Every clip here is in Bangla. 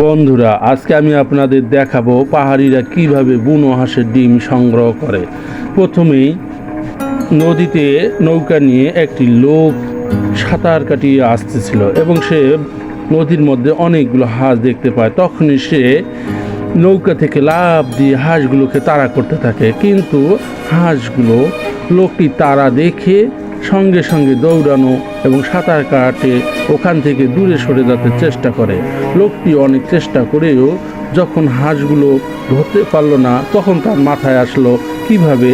বন্ধুরা, আজকে আমি আপনাদের দেখাবো পাহাড়িরা কীভাবে বুনো হাঁসের ডিম সংগ্রহ করে। প্রথমেই নদীতে নৌকা নিয়ে একটি লোক সাঁতার কাটিয়ে আসতেছিল এবং সে নদীর মধ্যে অনেকগুলো হাঁস দেখতে পায়। তখনই সে নৌকা থেকে লাফ দিয়ে হাঁসগুলোকে তাড়া করতে থাকে। কিন্তু হাঁসগুলো লোকটি তারা দেখে সঙ্গে সঙ্গে দৌড়ানো এবং সাঁতার কাটে, ওখান থেকে দূরে সরে যেতে চেষ্টা করে। লোকটি অনেক চেষ্টা করেও যখন হাঁসগুলো ধরতে পারল না, তখন তার মাথায় আসলো, কীভাবে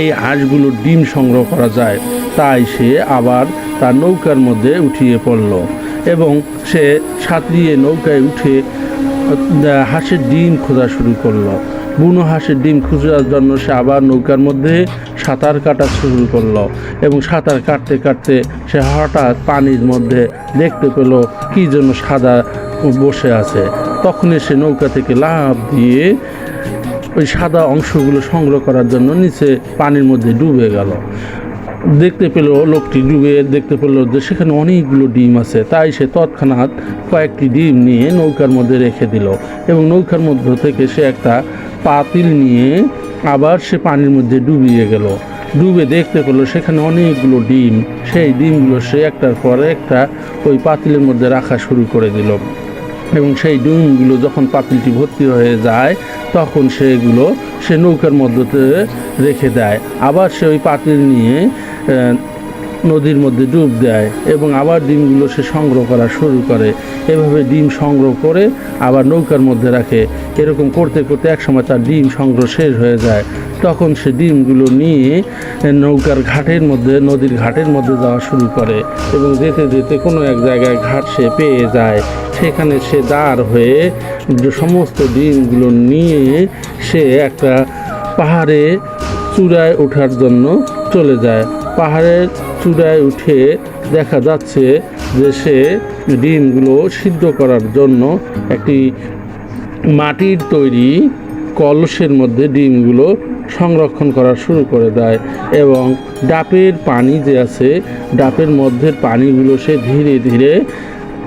এই হাঁসগুলোর ডিম সংগ্রহ করা যায়? তাই সে আবার তার নৌকার মধ্যে উঠিয়ে পড়ল এবং সে সাঁতরিয়ে নৌকায় উঠে হাঁসের ডিম খোঁজা শুরু করল। বুনো হাঁসের ডিম খোঁজার জন্য সে আবার নৌকার মধ্যে সাঁতার কাটা শুরু করল এবং সাঁতার কাটতে কাটতে সে হঠাৎ পানির মধ্যে দেখতে পেল কি জন্য সাদা বসে আছে। তখনই সে নৌকা থেকে লাফ দিয়ে ওই সাদা অংশগুলো সংগ্রহ করার জন্য নিচে পানির মধ্যে ডুবে গেল। দেখতে পেল লোকটি ডুবে, দেখতে পেল যে সেখানে অনেকগুলো ডিম আছে। তাই সে তৎক্ষণাৎ কয়েকটি ডিম নিয়ে নৌকার মধ্যে রেখে দিল এবং নৌকার মধ্য থেকে সে একটা পাতিল নিয়ে আবার সে পানির মধ্যে ডুবিয়ে গেল। ডুবে দেখতে পেল সেখানে অনেকগুলো ডিম। সেই ডিমগুলো সে একটার পর একটা ওই পাতিলের মধ্যে রাখা শুরু করে দিল। এবং সেই ডিমগুলো যখন পাতিলটি ভর্তি হয়ে যায়, তখন সেগুলো সে নৌকার মধ্যতে রেখে দেয়। আবার সে ওই পাতিল নিয়ে নদীর মধ্যে ডুব দেয় এবং আবার ডিমগুলো সে সংগ্রহ করা শুরু করে। এভাবে ডিম সংগ্রহ করে আবার নৌকার মধ্যে রাখে। এরকম করতে করতে একসময় তার ডিম সংগ্রহ শেষ হয়ে যায়। তখন সে ডিমগুলো নিয়ে নৌকার ঘাটের মধ্যে, নদীর ঘাটের মধ্যে যাওয়া শুরু করে এবং যেতে যেতে কোনো এক জায়গায় ঘাট সে পেয়ে যায়। সেখানে সে দাঁড় হয়ে সমস্ত ডিমগুলো নিয়ে সে একটা পাহাড়ে চূড়ায় ওঠার জন্য চলে যায়। পাহাড়ের চূড়ায় উঠে দেখা যাচ্ছে যে সে ডিমগুলো সিদ্ধ করার জন্য একটি মাটির তৈরি কলসের মধ্যে ডিমগুলো সংরক্ষণ করা শুরু করে দেয় এবং ডাবের পানি যে আছে ডাবের মধ্যে পানিগুলো সে ধীরে ধীরে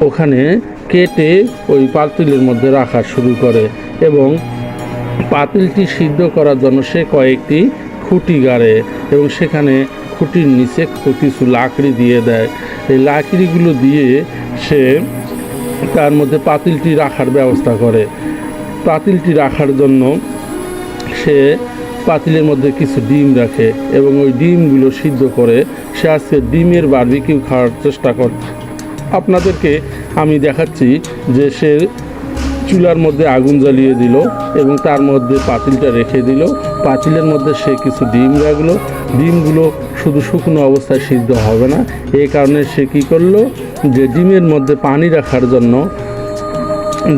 ওখানে কেটে ওই পাতিলের মধ্যে রাখা শুরু করে এবং পাতিলটি সিদ্ধ করার জন্য সে কয়েকটি খুঁটি গাড়ে এবং সেখানে খুঁটির নিচে কিছু লাকড়ি দিয়ে দেয়। এই লাকড়িগুলো দিয়ে সে তার মধ্যে পাতিলটি রাখার ব্যবস্থা করে। পাতিলটি রাখার জন্য সে পাতিলের মধ্যে কিছু ডিম রাখে এবং ওই ডিমগুলো সিদ্ধ করে সে আজকে ডিমের বারবিকিউ খাওয়ার চেষ্টা করে আপনাদেরকে আমি দেখাচ্ছি যে সে চুলার মধ্যে আগুন জ্বালিয়ে দিল এবং তার মধ্যে পাতিলটা রেখে দিল। পাতিলের মধ্যে সে কিছু ডিম রাখল। ডিমগুলো শুধু শুকনো অবস্থায় সিদ্ধ হবে না। এই কারণে সে কী করল? যে ডিমের মধ্যে পানি রাখার জন্য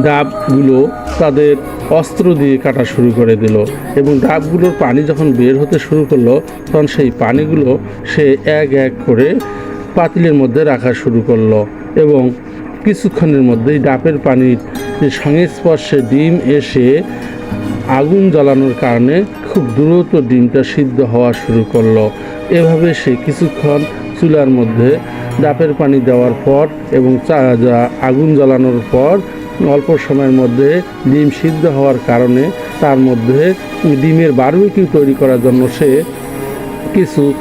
ডাবগুলো তাদের অস্ত্র দিয়ে কাটা শুরু করে দিল এবং ডাবগুলোর পানি যখন বের হতে শুরু করল, তখন সেই পানিগুলো সে এক এক করে পাতিলের মধ্যে রাখা শুরু করল এবং কিছুক্ষণের মধ্যেই ডাবের পানির সংস্পর্শে ডিম এসে আগুন জ্বালানোর কারণে খুব দ্রুত ডিমটা সিদ্ধ হওয়া শুরু করল। এভাবে সে কিছুক্ষণ চুলার মধ্যে ডাবের পানি দেওয়ার পর এবং আগুন জ্বালানোর পর অল্প সময়ের মধ্যে ডিম সিদ্ধ হওয়ার কারণে তার মধ্যে ডিমের বারবিকিউ তৈরি করার জন্য সে কিছু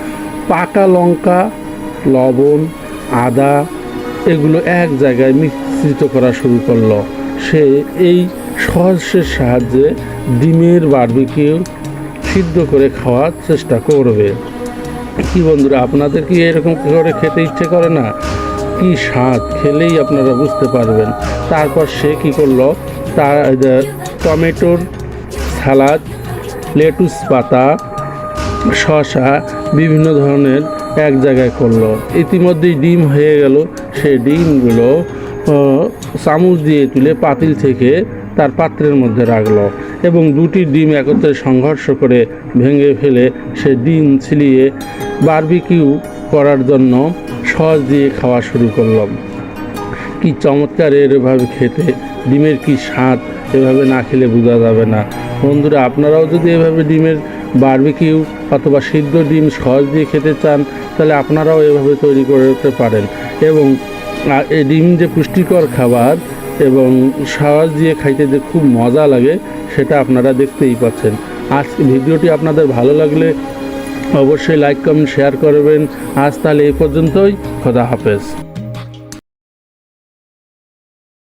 পাকা লঙ্কা, লবণ, আদা এগুলো এক জায়গায় মিশ্রিত করা শুরু করল। সে এই সহজের সাহায্যে ডিমের বারবিকিউ সিদ্ধ করে খাওয়ার চেষ্টা করবে। কি বন্ধুরা, আপনাদের কি এরকম করে খেতে ইচ্ছে করে না? কি স্বাদ খেলেই আপনারা বুঝতে পারবেন। তারপর সে কি করল? তার টমেটোর সালাদ, লেটুস পাতা, শসা, বিভিন্ন ধরনের এক জায়গায় করল। ইতিমধ্যেই ডিম হয়ে গেল। সেই ডিমগুলো চামচ দিয়ে তুলে পাতিল থেকে তার পাত্রের মধ্যে রাখল এবং দুটি ডিম একত্রে সংঘর্ষ করে ভেঙে ফেলে সে ডিম ছিলিয়ে বারবিকিউ করার জন্য সস দিয়ে খাওয়া শুরু করলাম কি চমৎকার এরভাবে খেতে। ডিমের কি স্বাদ? এভাবে না খেলে বোঝা যাবে না। বন্ধুরা, আপনারাও যদি এভাবে ডিমের বারবিকিউ অথবা সিদ্ধ ডিম সস দিয়ে খেতে চান, তাহলে আপনারাও এভাবে তৈরি করতে পারেন এবং এই ডিম যে পুষ্টিকর খাবার এবং সাহস দিয়ে খাইতে যে খুব মজা লাগে, সেটা আপনারা দেখতেই পাচ্ছেন। আজ ভিডিওটি আপনাদের ভালো লাগলে অবশ্যই লাইক, কমেন্ট, শেয়ার করবেন। আজ তাহলে এই পর্যন্তই। খোদা হাফেজ।